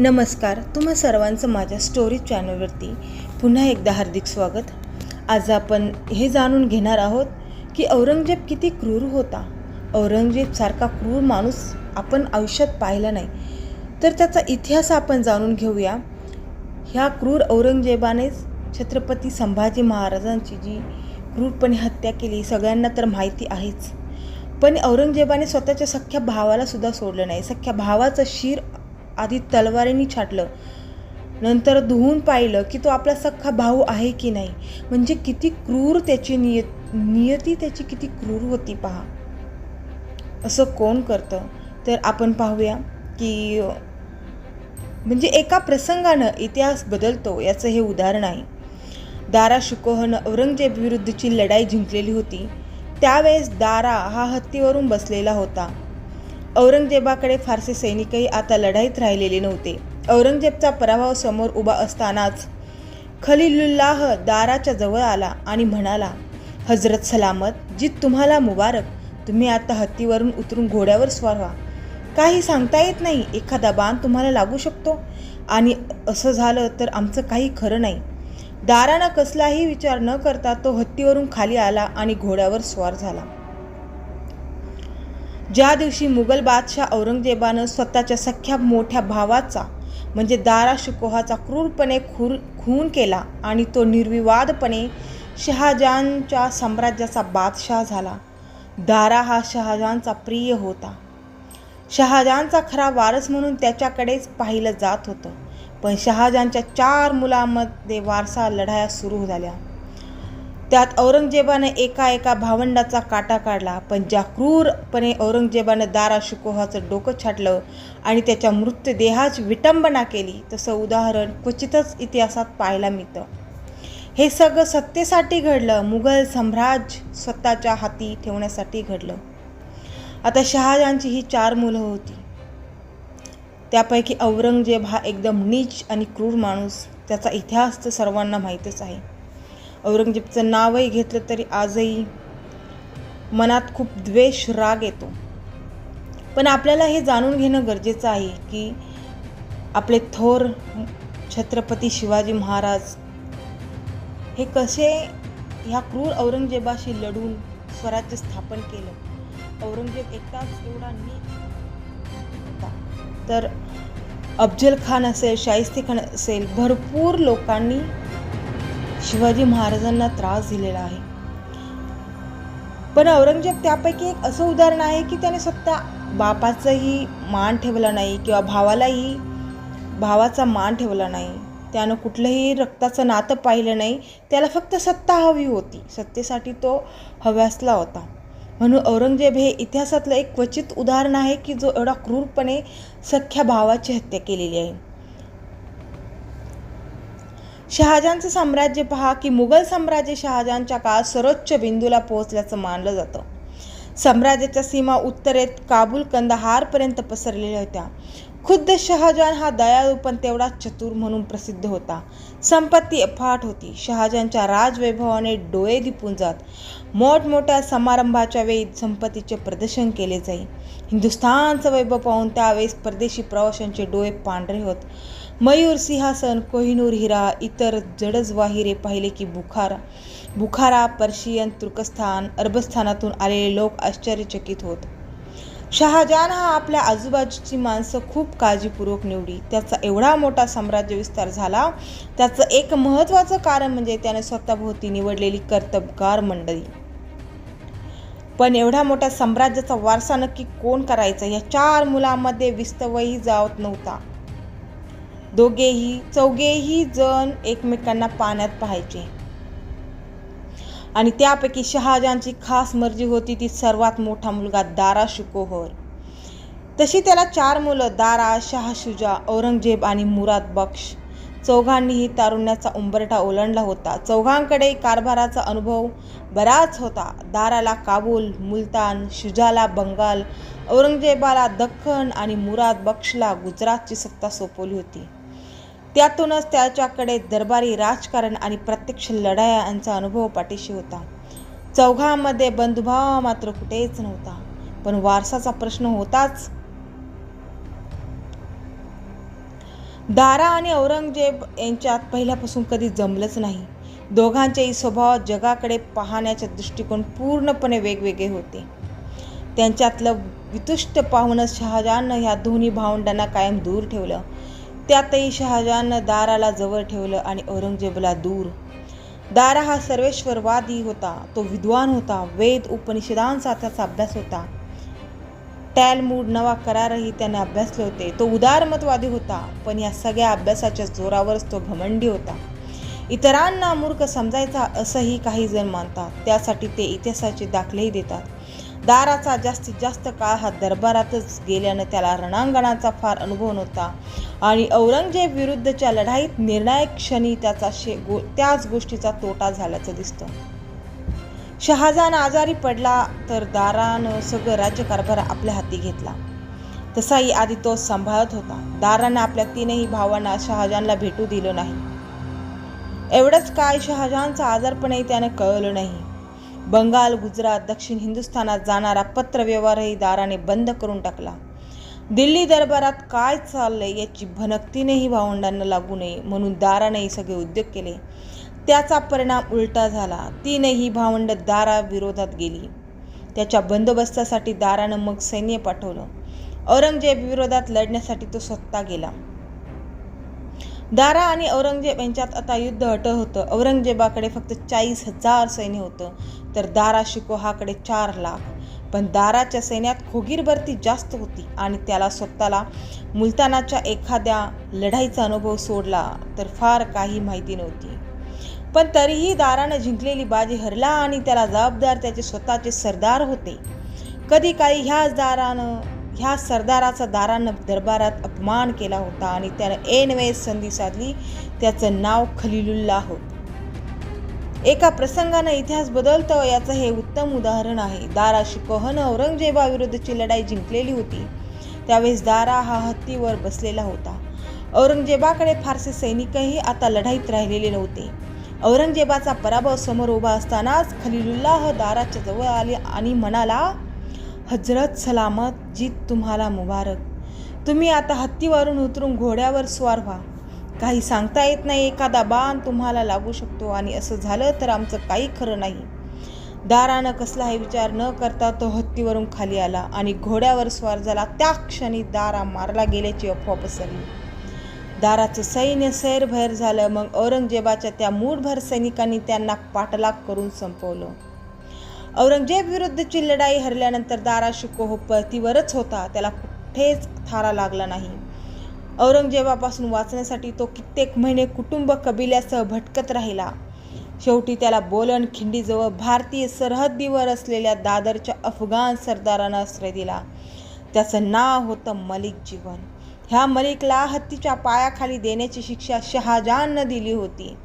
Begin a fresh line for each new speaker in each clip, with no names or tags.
नमस्कार तुम्हा सर्वांचं माझ्या स्टोरी चॅनलवरती पुन्हा एकदा हार्दिक स्वागत. आज आपण हे जाणून घेणार आहोत की औरंगजेब किती क्रूर होता. औरंगजेबसारखा क्रूर माणूस आपण आयुष्यात पाहिला नाही. तर त्याचा इतिहास आपण जाणून घेऊया. ह्या क्रूर औरंगजेबानेच छत्रपती संभाजी महाराजांची जी क्रूरपणे हत्या केली सगळ्यांना तर माहिती आहेच. पण औरंगजेबाने स्वतःच्या सख्ख्या भावाला सुद्धा सोडलं नाही. सख्ख्या भावाचं शिर आधी तलवारीने छाटलं. नंतर धुवून पाहिलं की तो आपला सख्खा भाऊ आहे की नाही. म्हणजे किती क्रूर त्याची नियत नियती त्याची किती क्रूर होती पहा. असं कोण करतं? तर आपण पाहूया की म्हणजे एका प्रसंगानं इतिहास बदलतो याचं हे उदाहरण आहे. दारा शिकोहनं औरंगजेब विरुद्धची लढाई जिंकलेली होती. त्यावेळेस दारा हा हत्तीवरून बसलेला होता. औरंगजेबाकडे फारसे सैनिकही आता लढाईत राहिलेले नव्हते. औरंगजेबचा पराभव समोर उभा असतानाच खलिलुल्लाह दाराच्या जवळ आला आणि म्हणाला हजरत सलामत जी तुम्हाला मुबारक. तुम्ही आता हत्तीवरून उतरून घोड्यावर स्वार व्हा. काही सांगता येत नाही एखादा बाण तुम्हाला लागू शकतो. आणि असं झालं तर आमचं काही खरं नाही. दारानं कसलाही विचार न करता तो हत्तीवरून खाली आला आणि घोड्यावर स्वार झाला. ज्या दिवशी मुघल बादशाह औरंगजेबानं स्वतःच्या सख्या मोठ्या भावाचा म्हणजे दारा शुकोहाचा क्रूरपणे खूर खून केला आणि तो निर्विवादपणे शहाजहानच्या साम्राज्याचा बादशाह झाला. दारा हा शहाजहानचा प्रिय होता. शहाजहानचा खरा वारस म्हणून त्याच्याकडेच पाहिलं जात होतं. पण शहाजहानच्या चार मुलांमध्ये वारसा लढाया सुरू झाल्या. त्यात औरंगजेबाने एका एका भावंडाचा काटा काढला पण ज्या क्रूरपणे औरंगजेबानं दारा शिकोहाचं डोकं छाटलं आणि त्याच्या मृतदेहाची विटंबना केली. तसं उदाहरण क्वचितच इतिहासात पाहायला मिळतं. हे सगळं सत्तेसाठी घडलं. मुघल साम्राज्य स्वतःच्या हाती ठेवण्यासाठी घडलं. आता शहाजहानची ही चार मुलं होती. त्यापैकी औरंगजेब हा एकदम नीच आणि क्रूर माणूस. त्याचा इतिहास तर सर्वांना माहीतच आहे. औरंगजेबचं नावही घेतलं तरी आजही मनात खूप द्वेष राग येतो. पण आपल्याला हे जाणून घेणं गरजेचं आहे की आपले थोर छत्रपती शिवाजी महाराज हे कसे ह्या क्रूर औरंगजेबाशी लढून स्वराज्य स्थापन केलं. औरंगजेब एकटाच एवढा नीट होता. तर अफजल खान असेल शाहिस्ते खान असेल भरपूर लोकांनी शिवाजी महाराजांना त्रास दिलेला आहे. पण औरंगजेब त्यापैकी एक असं उदाहरण आहे की त्याने स्वतः बापाचाही मान ठेवला नाही किंवा भावालाही भावाचा मान ठेवला नाही. त्यानं कुठलंही रक्ताचं नातं पाहिलं नाही. त्याला फक्त सत्ता हवी होती. सत्तेसाठी तो हव्यासला होता. म्हणून औरंगजेब हे इतिहासातलं एक क्वचित उदाहरण आहे की जो एवढा क्रूरपणे सख्या भावाची हत्या केलेली आहे. शहाजहानचं साम्राज्य पहा की मुघल साम्राज्य शहाजहानच्या काळात सर्वोच्च बिंदूला पोहोचल्याचं मानलं जातं. साम्राज्याच्या सीमा उत्तरेत काबूल कंदहारपर्यंत पसरलेल्या होत्या. खुद्द शहाजहान हा दयाळू पण तेवढाच चतुर म्हणून प्रसिद्ध होता. संपत्ती अफाट होती. शहाजहानच्या राजवैभवाने डोळे दिपून जात. मोठमोठ्या समारंभाच्या वेळी संपत्तीचे प्रदर्शन केले जाई. हिंदुस्थानचं वैभव पाहून त्यावेळेस परदेशी प्रवाशांचे डोळे पांढरे होत. मयूर सिंहासन कोहिनूर हिरा इतर जडजवाहिरे पाहिले की बुखारा बुखारा पर्शियन तुर्कस्थान अरबस्थानातून आलेले लोक आश्चर्यचकित होत. शहाजहान हा आपल्या आजूबाजूची माणसं खूप काळजीपूर्वक निवडी. त्याचा एवढा मोठा साम्राज्य विस्तार झाला. त्याचं एक महत्त्वाचं कारण म्हणजे त्याने स्वतःभोवती निवडलेली कर्तबगार मंडळी. पण एवढ्या मोठ्या साम्राज्याचा वारसा नक्की कोण करायचा? या चार मुलांमध्ये विस्तवही जावत नव्हता. दोघेही चौघेही जण एकमेकांना पाण्यात पाहायचे. आणि त्यापैकी शहाजहानची खास मर्जी होती ती सर्वात मोठा मुलगा दारा शुकोहर. तशी त्याला चार मुलं दारा शाह शुजा औरंगजेब आणि मुराद बक्ष चौघांनीही तारुण्याचा उंबरठा ओलांडला होता. चौघांकडे कारभाराचा अनुभव बराच होता. दाराला काबूल मुलतान शुजाला बंगाल औरंगजेबाला दख्खन आणि मुराद बक्षला गुजरातची सत्ता सोपवली होती. त्यातूनच त्याच्याकडे दरबारी राजकारण आणि प्रत्यक्ष लढाया यांचा अनुभव पाठीशी होता. चौघांमध्ये बंधुभाव मात्र कुठेच नव्हता. पण वारसाचा प्रश्न होताच. दारा आणि औरंगजेब यांच्यात पहिल्यापासून कधी जमलंच नाही. दोघांचेही स्वभाव जगाकडे पाहण्याचे दृष्टिकोन पूर्णपणे वेगवेगळे होते. त्यांच्यातलं वितुष्ट पाहूनच शहाजहाननं ह्या दोन्ही भावंडांना कायम दूर ठेवलं. त्यातही शहाजहाननं दाराला जवळ ठेवलं आणि औरंगजेबला दूर. दारा हा सर्वेश्वरवादी होता तो विद्वान होता वेद उपनिषदांचा त्याचा अभ्यास होता. टॅलमूड नवा करारही त्याने अभ्यासले होते. तो उदारमतवादी होता पण या सगळ्या अभ्यासाच्या जोरावरच तो घमंडी होता. इतरांना मूर्ख समजायचा असंही काही जण मानतात. त्यासाठी ते इतिहासाचे दाखलेही देतात. दाराचा जास्तीत जास्त काळ हा दरबारातच गेल्यानं त्याला रणांगणाचा फार अनुभव नव्हता. आणि औरंगजेब विरुद्धच्या लढाईत निर्णायक क्षणी त्याचा शे गो त्याच गोष्टीचा तोटा झाल्याचं दिसतं. शहाजहान आजारी पडला तर दारानं सगळं राज्यकारभार आपल्या हाती घेतला. तसाही आधी तो सांभाळत होता. दारानं आपल्या तीनही भावांना शहाजहानला भेटू दिलं नाही. एवढंच काय शहाजहानचा आजारपणही त्यानं कळलं नाही. बंगाल गुजरात दक्षिण हिंदुस्थानात जाणारा पत्रव्यवहारही दाराने बंद करून टाकला. दिल्ली दरबारात काय चाललंय याची भनकतीनेही भावंडांना लागू नये म्हणून दारानेही सगळे उद्योग केले. त्याचा परिणाम उलटा झाला. तीनही भावंड दारा विरोधात गेली. त्याच्या बंदोबस्तासाठी दारानं मग सैन्य पाठवलं. औरंगजेब विरोधात लढण्यासाठी तो स्वतः गेला. दारा आणि औरंगजेब यांच्यात आता युद्ध अट होतं. औरंगजेबाकडे फक्त चाळीस हजार सैन्य होतं. तर दारा शिकोहाकडे चार लाख. पण दाराच्या सैन्यात खोगीर भरती जास्त होती आणि त्याला स्वतःला मुलतानाच्या एखाद्या लढाईचा अनुभव सोडला तर फार काही माहिती नव्हती. पण तरीही दारानं जिंकलेली बाजी हरला आणि त्याला जबाबदार त्याचे स्वतःचे सरदार होते. कधी काही ह्याच दारानं ह्या सरदाराचा दारानं दरबारात अपमान केला होता आणि त्यानं ऐन वेळेस संधी साधली. त्याचं नाव खलिलुल्ला होत. एका प्रसंगानं इतिहास बदलतो याचं हे उत्तम उदाहरण आहे. दारा शिकोहनं औरंगजेबाविरुद्धची लढाई जिंकलेली होती. त्यावेळेस दारा हा हत्तीवर बसलेला होता. औरंगजेबाकडे फारसे सैनिकही आता लढाईत राहिलेले नव्हते. औरंगजेबाचा पराभव समोर उभा असतानाच खलिलुल्लाह दाराच्या जवळ आले आणि म्हणाला हजरत सलामत जीत तुम्हाला मुबारक. तुम्ही आता हत्तीवरून उतरून घोड्यावर स्वार व्हा. काही सांगता येत नाही एखादा बाण तुम्हाला लागू शकतो आणि असं झालं तर आमचं काही खरं नाही. दारानं कसलाही विचार न करता तो हत्तीवरून खाली आला आणि घोड्यावर स्वार झाला. त्या क्षणी दारा मारला गेल्याची अफवा पसरली. दाराचं सैन्य सैरभैर झालं. मग औरंगजेबाच्या त्या मूठभर सैनिकांनी त्यांना पाठलाग करून संपवलं. औरंगजेब विरुद्धची लढाई हरल्यानंतर दारा शिकोह हो पळतीवरच होता. त्याला कुठेच थारा लागला नाही. औरंगजेबापासून वाचण्यासाठी तो कित्येक महिने कुटुंब कबिल्यासह भटकत राहिला. शेवटी त्याला बोलन खिंडीजवळ भारतीय सरहद्दीवर असलेल्या दादरच्या अफगाण सरदारानं आश्रय दिला. त्याचं नाव होतं मलिक जीवन. ह्या मलिकला हत्तीच्या पायाखाली देण्याची शिक्षा शहाजहाननं दिली होती.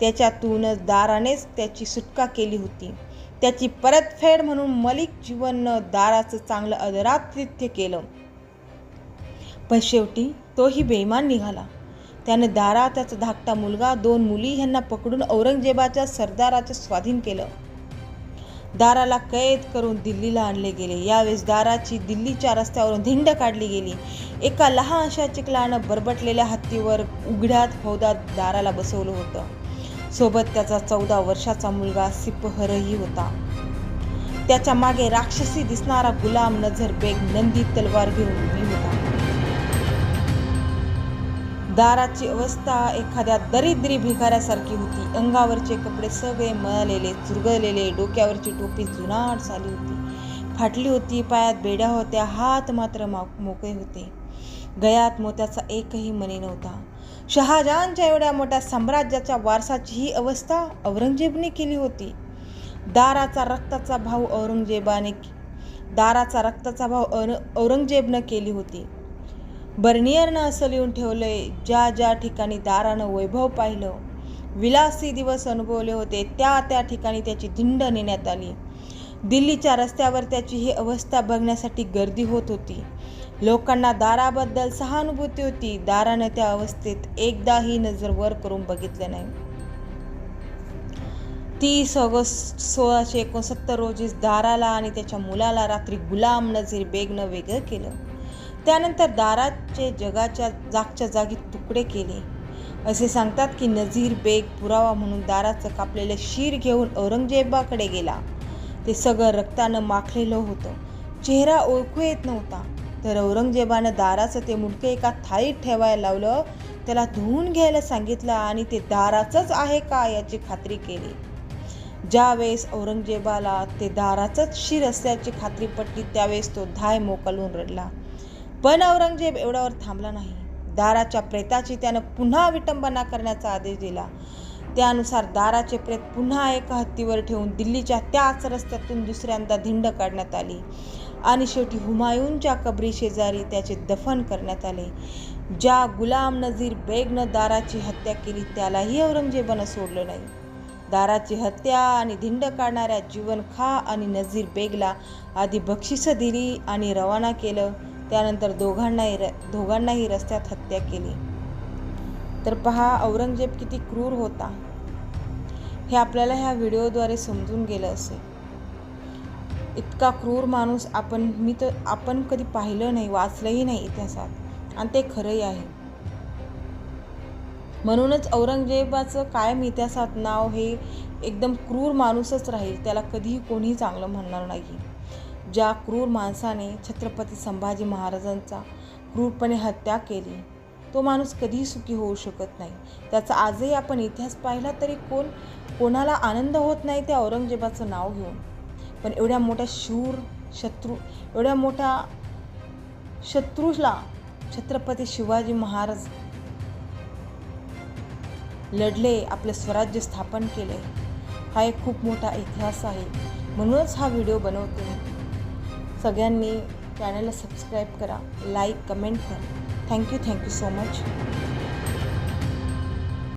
त्याच्यातूनच दारानेच त्याची सुटका केली होती. त्याची परतफेड म्हणून मलिक जीवननं दाराचं चांगलं अदरातिथ्य केलं. पण शेवटी तोही बेईमान निघाला. त्याने दारा त्याचा धाकटा मुलगा दोन मुली ह्यांना पकडून औरंगजेबाच्या सरदाराचे स्वाधीन केलं. दाराला कैद करून दिल्लीला आणले गेले. यावेळेस दाराची दिल्लीच्या रस्त्यावरून धिंड काढली गेली. एका लहानशा चिखलानं बरबटलेल्या हत्तीवर उघड्यात हौदात दाराला बसवलं होतं. सोबत त्याचा चौदा वर्षाचा मुलगा सिपहरही होता. त्याच्यामागे राक्षसी दिसणारा गुलाम नझर बेग नंदी तलवार घेऊन उभी होता. दाराची अवस्था एखाद्या दरिद्री भिकाऱ्यासारखी होती. अंगावरचे कपडे सगळे मळलेले चुरगळलेले डोक्यावरची टोपी जुनाट झाली होती. फाटली होती पायात बेड्या होत्या हात मात्र मोकळे होते. गयात मोत्याचा एकही मणी नव्हता. शहाजहानच्या एवढ्या मोठ्या साम्राज्याच्या वारसाची ही अवस्था औरंगजेबने केली होती. दाराचा रक्ताचा भाव औरंगजेबाने दाराचा रक्ताचा भाव औरंगजेबनं केली होती. बर्नियरनं असं लिहून ठेवलंय ज्या ज्या ठिकाणी दारानं वैभव पाहिलं विलासी दिवस अनुभवले होते त्या त्या ठिकाणी त्याची धिंड नेण्यात आली. दिल्लीच्या रस्त्यावर त्याची ही अवस्था बघण्यासाठी गर्दी होत होती. लोकांना दाराबद्दल सहानुभूती होती. दारानं त्या अवस्थेत एकदाही नजर वर करून बघितलं नाही. तीस ऑगस्ट सोळाशे एकोणसत्तर रोजी दाराला आणि त्याच्या मुलाला रात्री गुलाम नझीर बेगनं वेगळं केलं. त्यानंतर दाराचे जगाच्या जागच्या जागी तुकडे केले. असे सांगतात की नझीर बेग पुरावा म्हणून दाराचं कापलेलं शीर घेऊन औरंगजेबाकडे गेला. ते सगळं रक्तानं माखलेलं होतं. चेहरा ओळखू येत नव्हता. तर औरंगजेबानं दाराचं ते मुंडकं एका थाळीत ठेवायला लावलं. त्याला धुवून घ्यायला सांगितलं आणि ते दाराचंच आहे का याची खात्री केली. ज्यावेळेस औरंगजेबाला ते दाराचंच शिर असल्याची खात्री पटली त्यावेळेस तो धाय मोकलून रडला. पण औरंगजेब एवढ्यावर थांबला नाही. दाराच्या प्रेताची त्यानं पुन्हा विटंबना करण्याचा आदेश दिला. त्यानुसार दाराचे प्रेत पुन्हा एका हत्तीवर ठेवून दिल्लीच्या त्याच रस्त्यातून दुसऱ्यांदा धिंड काढण्यात आली. आणि शेवटी हुमायूनच्या कबरी शेजारी त्याचे दफन करण्यात आले. ज्या गुलाम नझीर बेगनं दाराची हत्या केली त्यालाही औरंगजेबानं सोडलं नाही. दाराची हत्या आणि धिंड काढणाऱ्या जीवन खा आणि नझीर बेगला आधी बक्षिसं दिली आणि रवाना केलं. त्यानंतर दोघांनाही र दोघांनाही रस्त्यात हत्या केली. तर पहा औरंगजेब किती क्रूर होता. हे आपल्याला ह्या व्हिडिओद्वारे समजून गेलं असेल. इतका क्रूर माणूस आपण मी तर आपण कधी पाहिलं नाही वाचलंही नाही इतिहासात. आणि ते खरंही आहे. म्हणूनच औरंगजेबाचं कायम इतिहासात नाव हे एकदम क्रूर माणूसच राहील त्याला कधीही कोणीही चांगलं म्हणणार नाही. ज्या क्रूर माणसाने छत्रपती संभाजी महाराजांचा क्रूरपणे हत्या केली तो माणूस कधीही सुखी होऊ शकत नाही. त्याचा आजही आपण इतिहास पाहिला तरी कोण कोणाला आनंद होत नाही त्या औरंगजेबाचं नाव घेऊन. पण एवढ्या मोठ्या शूर शत्रू एवढ्या मोठ्या शत्रूला छत्रपती शिवाजी महाराज लढले आपलं स्वराज्य स्थापन केले. हा एक खूप मोठा इतिहास आहे. म्हणूनच हा व्हिडिओ बनवते. सगळ्यांनी चॅनलला सबस्क्राईब करा लाईक कमेंट करा. Thank you thank you so much